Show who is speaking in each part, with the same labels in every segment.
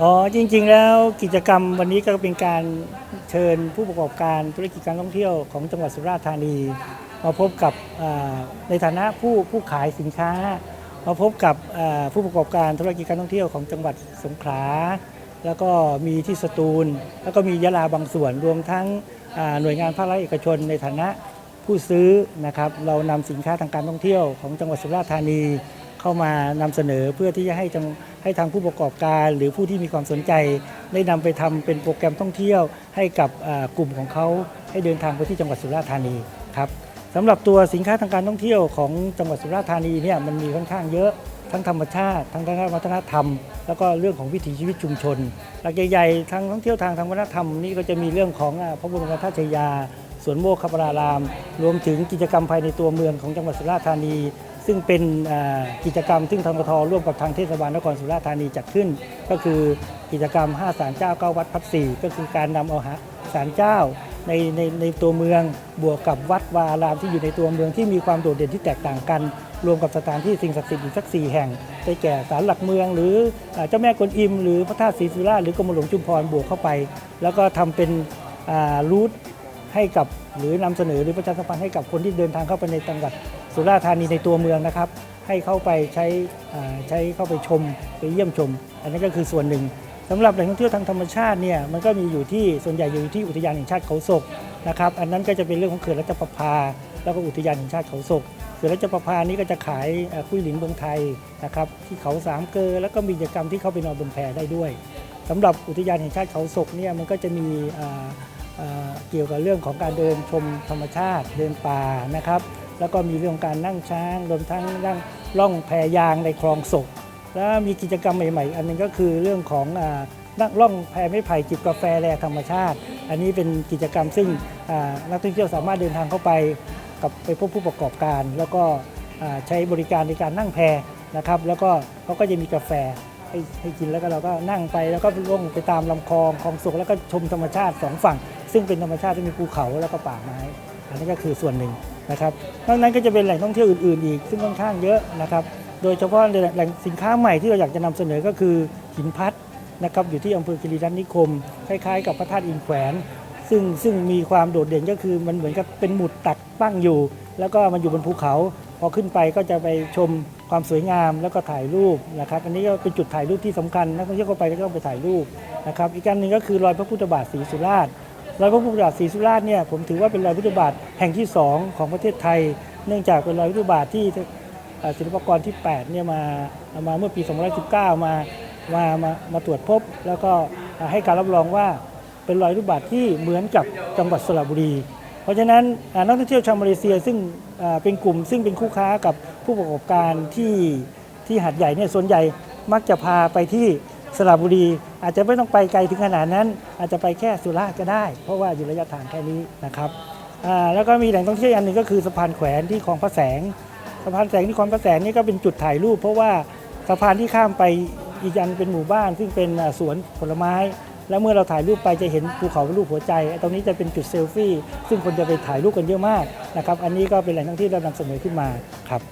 Speaker 1: อ๋อจริง ๆ แล้วกิจกรรมวันนี้ก็เป็นการเชิญผู้ประกอบการธุรกิจการท่องเที่ยวของจังหวัดสุราษฎร์ธานี มาพบกับในฐานะผู้ผู้ขายสินค้า มาพบกับผู้ประกอบการธุรกิจการท่องเที่ยวของจังหวัดสงขลาแล้วก็มีที่สตูล แล้วก็มียะลาบางส่วนรวมทั้งหน่วยงานภาครัฐเอกชนในฐานะผู้ซื้อนะครับเรานำสินค้าทางการท่องเที่ยวของจังหวัดสุราษฎร์ธานี เข้ามานำเสนอเพื่อที่จะให้จังให้ทางผู้ประกอบการ หรือผู้ที่มีความสนใจ ได้นำไปทำเป็นโปรแกรมท่องเที่ยว ให้กับกลุ่มของเขาให้เดินทางไปที่จังหวัดสุราษฎร์ธานีครับสำหรับตัวสินค้าทางการท่องเที่ยวของจังหวัดสุราษฎร์ธานีเนี่ยมันมีค่อนข้างเยอะทั้งธรรมชาติทั้งทางด้านวัฒนธรรม แล้วก็เรื่องของวิถีชีวิตชุมชน หลักใหญ่ๆทางท่องเที่ยวทางทางวัฒนธรรมนี่ก็จะมีเรื่องของพระบรมราชชยาสวนโมกขปราราม รวมถึงกิจกรรมภายในตัวเมืองของจังหวัดสุราษฎร์ธานี ซึ่งเป็นกิจกรรมซึ่งทางกทร่วมกับทางเทศบาลนครสุราษฎร์ธานีจัดขึ้น ก็คือกิจกรรม5ศาลเจ้า 9 วัดพัดสี่ก็คือการนำเอาหาศาลเจ้าในในในตัวเมืองบวกกับวัดวาอารามที่อยู่ในตัวเมืองที่มีความโดดเด่นที่แตกต่างกัน รวมกับสถานที่สิ่งศักดิ์สิทธิ์อีกสักสี่แห่งได้แก่ศาลหลักเมือง หรือเจ้าแม่กวนอิม หรือพระธาตุศรีสุราหรือกรมหลวงชุมพรบวกเข้าไป แล้วก็ทำเป็นรูทให้กับหรือนำเสนอหรือประชาสัมพันธ์ให้กับคนที่เดินทางเข้าไปในจังหวัด สุราษฎร์ธานีในตัวเมืองนะครับ ให้เข้าไปใช้ใช้เข้าไปชมไปเยี่ยมชม อันนี้นก็คือส่วนหนึ่งสำหรับแหล่งท่องเที่ยวทางธรรมชาติเนี่ยมันก็มีอยู่ที่ส่วนใหญ่อยู่ที่อุทยานแห่งชาติเขาศกนะครับอันนั้นก็จะเป็นเรื่องของเขื่อนรัชประภา แล้วก็อุทยานแห่งชาติเขาศกเขื่อนรัชประภานี้ก็จะขายอ่ากุ้ยหลินเมืองไทยนะครับที่เขาสามเกลอแล้วก็มีกิจกรรมที่เข้าไปนอนบนแพได้ด้วยสำหรับอุทยานแห่งชาติเขาศกเนี่ยมันก็จะมีเกี่ยวกับเรื่องของการเดินชมธรรมชาติเดินป่านะครับ แล้วก็มีเรื่องการนั่งช้างรวมทั้งนั่งล่องแพยางในคลองศกแล้วมีกิจกรรมใหม่ ๆ อันหนึงก็คือเรื่องของนั่งล่องแพไม้ไผ่จิบกาแฟแลธรรมชาติ อันนี้เป็นกิจกรรมซึ่งนักท่องเที่ยวสามารถเดินทางเข้าไปกับไปพบผู้ประกอบการ แล้วก็ใช้บริการในการนั่งแพนะครับ แล้วก็เขาก็จะมีกาแฟให้ให้กินแล้วก็เราก็นั่งไปแล้วก็ล่องไปตามลำคลองคลองสุกแล้วก็ชมธรรมชาติสองฝั่ง ซึ่งเป็นธรรมชาติที่มีภูเขาแล้วก็ป่าไม้ อันนี้ก็คือส่วนหนึ่ง นะครับนอกนั้นก็จะเป็นแหล่งท่องเที่ยวอื่นๆอีก ซึ่งค่อนข้างเยอะนะครับ โดยเฉพาะแหล่งสินค้าใหม่ที่เราอยากจะนำเสนอก็คือหินพัดนะครับอยู่ที่อำเภอกิริรัตนิคม คล้ายๆ กับพระธาตุอินแขวน ซึ่งซึ่งมีความโดดเด่นก็คือมันเหมือนกับเป็นหมุดตักตั้งอยู่ แล้วก็มันอยู่บนภูเขา พอขึ้นไปก็จะไปชมความสวยงามแล้วก็ถ่ายรูปนะครับ อันนี้ก็เป็นจุดถ่ายรูปที่สำคัญนักท่องเที่ยวเข้าไปก็ต้องไปถ่ายรูปนะครับอีกการหนึ่งก็คือรอยพระพุทธบาทศรีสุราษฎร์ รอยพระพุทธบาทศรีสุราษฎร์เนี่ยผมถือว่าเป็นรอยพุทธบาทแห่งที่สองของประเทศไทย เนื่องจากเป็นรอยพุทธบาทที่ศิลปากรที่8เนี่ยมามาเมื่อปี2019 มามามามาตรวจพบ แล้วก็ให้การรับรองว่าเป็นรอยพุทธบาทที่เหมือนกับจังหวัดสระบุรี เพราะฉะนั้นนักท่องเที่ยวชาวมาเลเซียซึ่งเป็นกลุ่ม ซึ่งเป็นคู่ค้ากับผู้ประกอบการที่ที่หาดใหญ่เนี่ยส่วนใหญ่มักจะพาไปที่ สระบุรี อาจจะไม่ต้องไปไกลถึงขนาดนั้น อาจจะไปแค่สุราษฎร์ก็ได้ เพราะว่าอยู่ระยะทางแค่นี้นะครับแล้วก็มีแหล่งท่องเที่ยวอันหนึ่งก็คือสะพานแขวนที่คลองพระแสงสะพานแสงที่คลองพระแสงนี่ก็เป็นจุดถ่ายรูป เพราะว่าสะพานที่ข้ามไปอีกอันเป็นหมู่บ้าน ซึ่งเป็นสวนผลไม้ แล้วเมื่อเราถ่ายรูปไปจะเห็นภูเขาเป็นรูปหัวใจ ตรงนี้จะเป็นจุดเซลฟี่ ซึ่งคนจะไปถ่ายรูปกันเยอะมากนะครับอันนี้ก็เป็นแหล่งท่องเที่ยวเรานำเสนอขึ้นมาครับ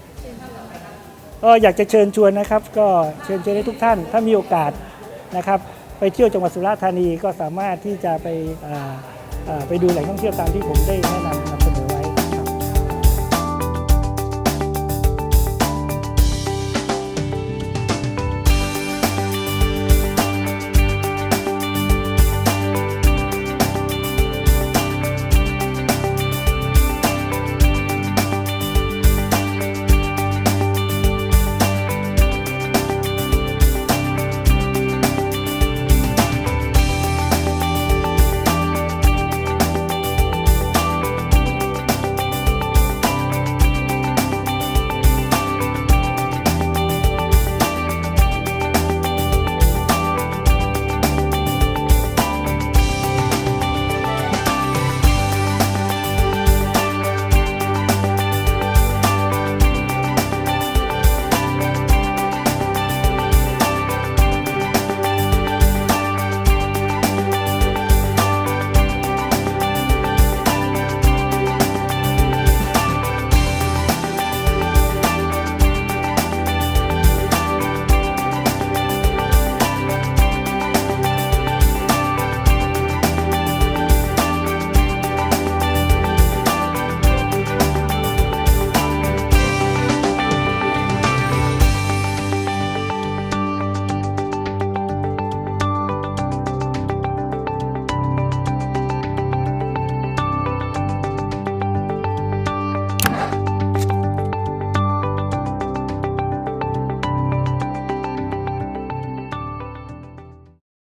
Speaker 1: ก็อยากจะเชิญชวนนะครับ ก็เชิญชวนให้ทุกท่าน ถ้ามีโอกาส นะครับ ไปเที่ยวจังหวัดสุราษฎร์ธานีก็สามารถที่จะไปไปดูแหล่งท่องเที่ยวตามที่ผมได้แนะนำครับ